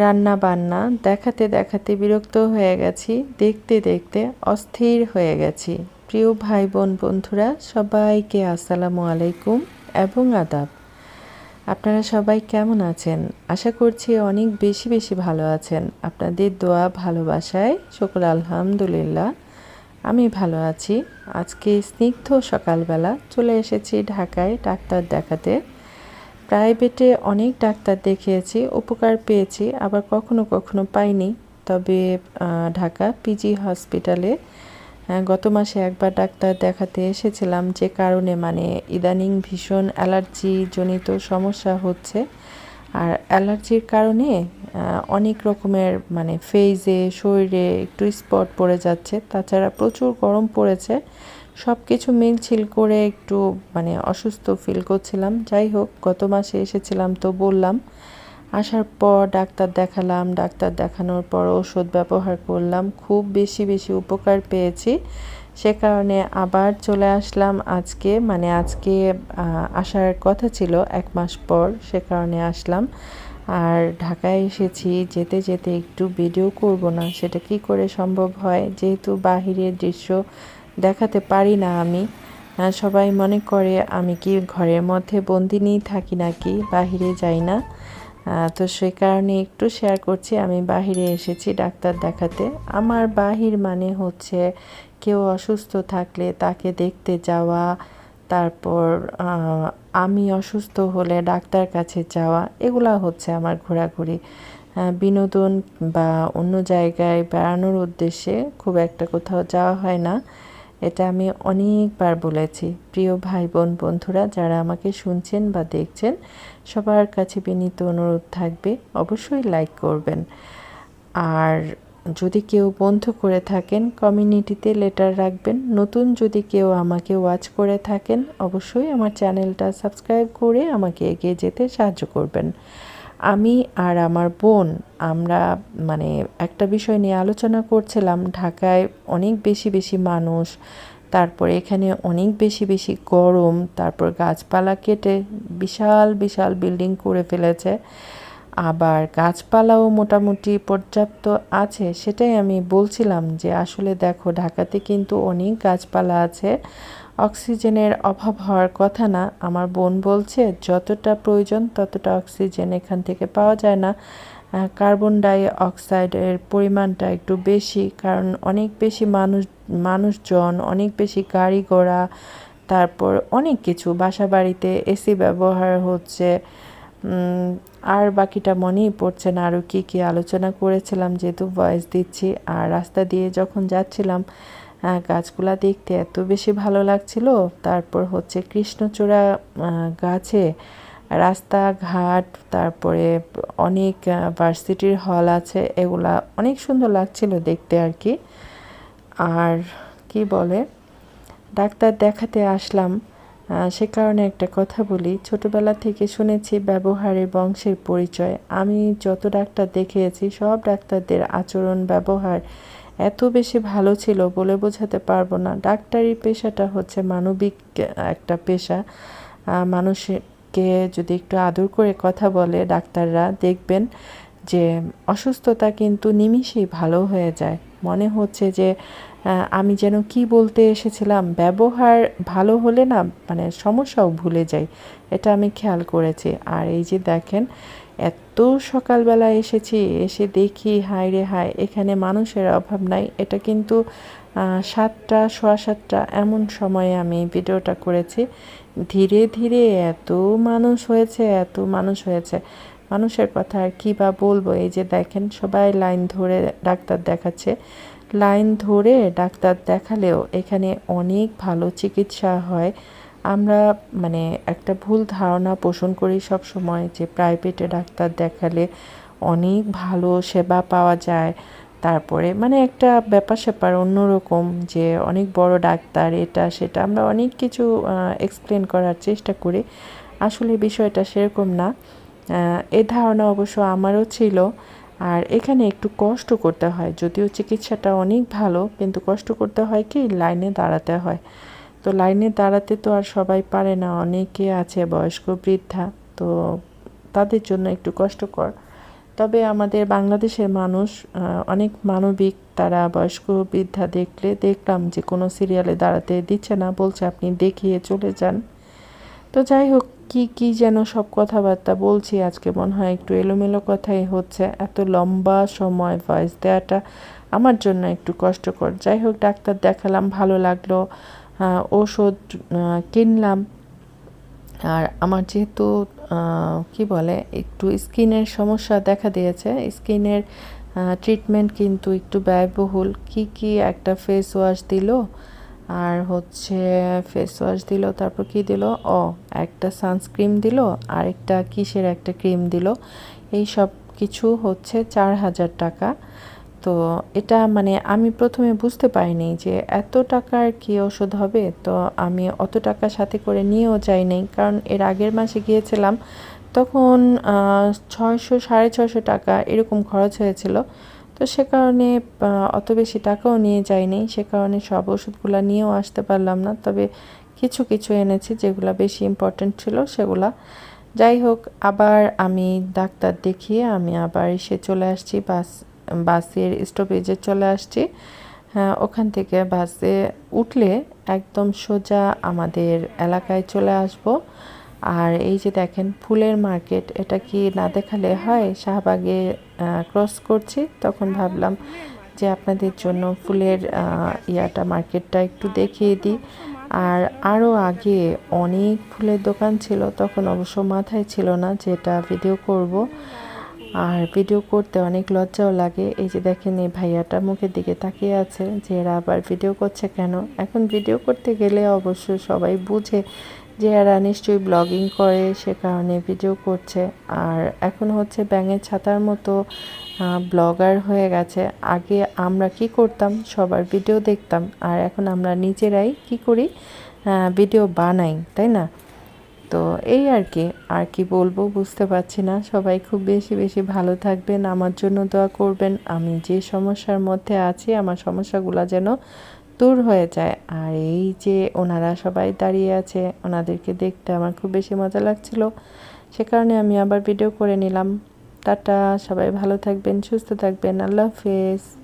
রান্না বান্না দেখাতে দেখাতে বিরক্ত হয়ে গেছি, দেখতে দেখতে অস্থির হয়ে গেছি। প্রিয় ভাই বোন বন্ধুরা, সবাইকে আসসালামু আলাইকুম এবং আদাব। আপনারা সবাই কেমন আছেন? আশা করছি অনেক বেশি বেশি ভালো আছেন। আপনাদের দোয়া ভালোবাসায় সকল আলহামদুলিল্লাহ, আমি ভালো আছি। আজকে স্নিগ্ধ সকালবেলা চলে এসেছি ঢাকায় ডাক্তার দেখাতে। প্রাইভেটে অনেক ডাক্তার দেখিয়েছি, উপকার পেয়েছি, আবার কখনো কখনো পাইনি। তবে ঢাকা পিজি হসপিটালে গত মাসে একবার ডাক্তার দেখাতে এসেছিলাম যে কারণে মানে ইদানিং ভীষণ অ্যালার্জি জনিত সমস্যা হচ্ছে। আর অ্যালার্জির কারণে অনেক রকমের মানে ফেজে শরীরে একটু স্পট পড়ে যাচ্ছে। তাছাড়া প্রচুর গরম পড়েছে। সব কিছু মিলছিল করে একটু মানে অসুস্থ ফিল করছিলাম। যাই হোক, গত মাসে এসেছিলাম তো বললাম। আসার পর ডাক্তার দেখালাম, ডাক্তার দেখানোর পর ওষুধ ব্যবহার করলাম। খুব বেশি বেশি উপকার পেয়েছি। সে কারণে আবার চলে আসলাম আজকে। মানে আজকে আসার কথা ছিল এক মাস পর, সে কারণে আসলাম। আর ঢাকায় এসেছি, যেতে যেতে একটু ভিডিও করব না, সেটা কি করে সম্ভব হয়? যেহেতু বাহিরের দৃশ্য দেখাতে পারি না আমি। সবাই মনে করে আমি কি ঘরের মধ্যে বন্দিনী থাকি নাকি, বাহিরে যাই না। তো সে কারণে একটু শেয়ার করছি, আমি বাহিরে এসেছি ডাক্তার দেখাতে। আমার বাহির মানে হচ্ছে কেউ অসুস্থ থাকলে তাকে দেখতে যাওয়া, তারপর আমি অসুস্থ হলে ডাক্তার কাছে যাওয়া, এগুলা হচ্ছে আমার ঘোরাঘুরি। বিনোদন বা অন্য জায়গায় বেড়ানোর উদ্দেশ্যে খুব একটা কোথাও যাওয়া হয় না। এটা আমি অনেকবার বলেছি। প্রিয় ভাই বোন বন্ধুরা, যারা আমাকে শুনছেন বা দেখছেন, সবার কাছে বিনীত অনুরোধ থাকবে, অবশ্যই লাইক করবেন। আর যদি কেউ বন্ধ করে থাকেন, কমিউনিটিতে লেটার রাখবেন, নতুন যদি কেউ আমাকে ওয়াচ করে থাকেন, অবশ্যই আমার চ্যানেলটা সাবস্ক্রাইব করে আমাকে এগিয়ে যেতে সাহায্য করবেন। আমি আর আমার বোন, আমরা মানে একটা বিষয় নিয়ে আলোচনা করছিলাম। ঢাকায় অনেক বেশি বেশি মানুষ, তারপর এখানে অনেক বেশি বেশি গরম, তারপর গাছপালা কেটে বিশাল বিশাল বিল্ডিং করে ফেলেছে। আবার গাছপালাও মোটামুটি পর্যাপ্ত আছে, সেটাই আমি বলছিলাম যে আসলে দেখো, ঢাকাতে কিন্তু অনেক গাছপালা আছে। অক্সিজেনের অভাব হওয়ার কথা না। আমার বোন বলছে, যতটা প্রয়োজন ততটা অক্সিজেন এখান থেকে পাওয়া যায় না। কার্বন ডাই অক্সাইডের পরিমাণটা একটু বেশি, কারণ অনেক বেশি মানুষ, মানুষজন, অনেক বেশি গাড়ি ঘোড়া, তারপর অনেক কিছু। বাসা বাড়িতে এসি ব্যবহার হচ্ছে আর বাকিটা মনেই পড়ছে না। আরও কী কী আলোচনা করেছিলাম যেহেতু ভয়েস দিচ্ছি। আর রাস্তা দিয়ে যখন যাচ্ছিলাম গাছগুলা দেখতে এত বেশি ভালো লাগছিল। তারপর হচ্ছে কৃষ্ণচূড়া গাছে রাস্তাঘাট, তারপরে অনেক ভার্সিটির হল আছে। এগুলা অনেক সুন্দর লাগছিল দেখতে আর কি। আর কি বলে? ডাক্তার দেখাতে আসলাম। সে কারণে একটা কথা বলি। ছোটবেলা থেকে শুনেছি ব্যবহারে বংশের পরিচয়। আমি যত ডাক্তার দেখিয়েছি, সব ডাক্তারদের আচরণ, ব্যবহার এত বেশি ভালো ছিল বলে বোঝাতে পারব না। ডাক্তারি পেশাটা হচ্ছে মানবিক একটা পেশা। মানুষকে যদি একটু আদর করে কথা বলে, ডাক্তাররা দেখবেন যে অসুস্থতা কিন্তু নিমিষেই ভালো হয়ে যায়। মনে হচ্ছে যে আমি যেন কি বলতে এসেছিলাম, ব্যবহার ভালো হলে না মানে সমস্যাও ভুলে যাই, এটা আমি খেয়াল করেছি। আর এই যে দেখেন, এত সকালবেলা এসেছি, এসে দেখি, হায় রে হায়, এখানে মানুষের অভাব নাই। এটা কিন্তু সাতটা, সোয়া সাতটা এমন সময়ে আমি ভিডিওটা করেছি। ধীরে ধীরে এত মানুষ হয়েছে, এত মানুষ হয়েছে। মানুষের কথা আর কী বা বলব? এই যে দেখেন, সবাই লাইন ধরে ডাক্তার দেখাচ্ছে। লাইন ধরে ডাক্তার দেখালেও এখানে অনেক ভালো চিকিৎসা হয়। আমরা মানে একটা ভুল ধারণা পোষণ করি সব সময় যে প্রাইভেটে ডাক্তার দেখালে অনেক ভালো সেবা পাওয়া যায়। তারপরে মানে একটা ব্যাপার স্যাপার অন্যরকম যে অনেক বড় ডাক্তার, এটা সেটা আমরা অনেক কিছু এক্সপ্লেন করার চেষ্টা করি। আসলে বিষয়টা সেরকম না। এ ধারণা অবশ্য আমারও ছিল। আর এখানে একটু কষ্ট করতে হয়, যদিও চিকিৎসাটা অনেক ভালো, কিন্তু কষ্ট করতে হয় কি, লাইনে দাঁড়াতে হয়। তো লাইনে দাঁড়াতে তো আর সবাই পারে না, অনেকে আছে বয়স্ক বৃদ্ধা, তো তাদের জন্য একটু কষ্টকর। তবে আমাদের বাংলাদেশের মানুষ অনেক মানবিক, তারা বয়স্ক বৃদ্ধা দেখলে দেখলাম যে কোনো সিরিয়ালে দাঁড়াতে দিচ্ছে না, বলছে আপনি দেখিয়ে চলে যান। তো যাই হোক কি কি যেন সব কথাবার্তা বলছি। আজকে মনে হয় একটু এলোমেলো কথাই হচ্ছে। এত লম্বা সময় ভয়েস দেওয়াটা আমার জন্য একটু কষ্টকর। যাই হোক, ডাক্তার দেখালাম, ভালো লাগল। ওষুধ কিনলাম। আর আমার যেহেতু কি বলে, একটু স্কিনের সমস্যা দেখা দিয়েছে। স্কিনের ট্রিটমেন্ট কিন্তু একটু ব্যয়বহুল। কি কি একটা ফেস ওয়াশ দিল? আর হচ্ছে ফেস ওয়াশ দিল, তারপর কি দিল? ও একটা সানস্ক্রিন দিল আর একটা কিসের একটা ক্রিম দিল। এই সব কিছু হচ্ছে চার হাজার টাকা। তো এটা মানে আমি প্রথমে বুঝতে পারিনি যে এত টাকার কি ওষুধ হবে। তো আমি অত টাকা সাথে করে নিয়েও যাই কারণ এর আগের মাসে গিয়েছিলাম, তখন ছয়শো, সাড়ে ছয়শো টাকা এরকম খরচ হয়েছিল। তো সে কারণে অত বেশি টাকাও নিয়ে যাইনি। সে কারণে সব ওষুধগুলো নিয়েও আসতে পারলাম না। তবে কিছু কিছু এনেছি যেগুলো বেশি ইম্পর্ট্যান্ট ছিল সেগুলা। যাই হোক, আবার আমি ডাক্তার দেখিয়ে আমি আবার এসে চলে আসছি, বাস, বাসের স্টপেজে চলে আসছি। হ্যাঁ ওখান থেকে বাসে উঠলে একদম সোজা আমাদের এলাকায় চলে আসব। আর এই যে দেখেন, ফুলের মার্কেট, এটা কি না দেখালে হয়? শাহবাগে ক্রস করছি, তখন ভাবলাম যে আপনাদের জন্য ফুলের ইয়াটা, মার্কেটটা একটু দেখিয়ে দিই। আর আরও আগে অনেক ফুলের দোকান ছিল, তখন অবশ্য মাথায় ছিল না যেটা ভিডিও করব। আর ভিডিও করতে অনেক লজ্জাও লাগে। এই যে দেখেন, এই ভাইয়াটা মুখের দিকে তাকিয়ে আছে যে এরা আবার ভিডিও করছে কেন? এখন ভিডিও করতে গেলে অবশ্য সবাই বুঝে যে এরা নিশ্চয়ই ব্লগিং করে, সে কারণে ভিডিও করছে। আর এখন হচ্ছে ব্যাঙের ছাতার মতো ব্লগার হয়ে গেছে। আগে আমরা কি করতাম? সবার ভিডিও দেখতাম। আর এখন আমরা নিজেরাই কি করি? ভিডিও বানাই, তাই না? তো এই আর কি। আর কি বলব বুঝতে পারছি না। সবাই খুব বেশি বেশি ভালো থাকবেন। আমার জন্য দোয়া করবেন। আমি যে সমস্যার মধ্যে আছি, আমার সমস্যাগুলো যেন দূর হয়ে যায়। আর এই যে ওনারা সবাই দাঁড়িয়ে আছে, ওনাদেরকে দেখতে আমার খুব বেশি মজা লাগছিল। সে কারণে আমি আবার ভিডিও করে নিলাম। টাটা, সবাই ভালো থাকবেন, সুস্থ থাকবেন। আল্লাহ হাফেজ।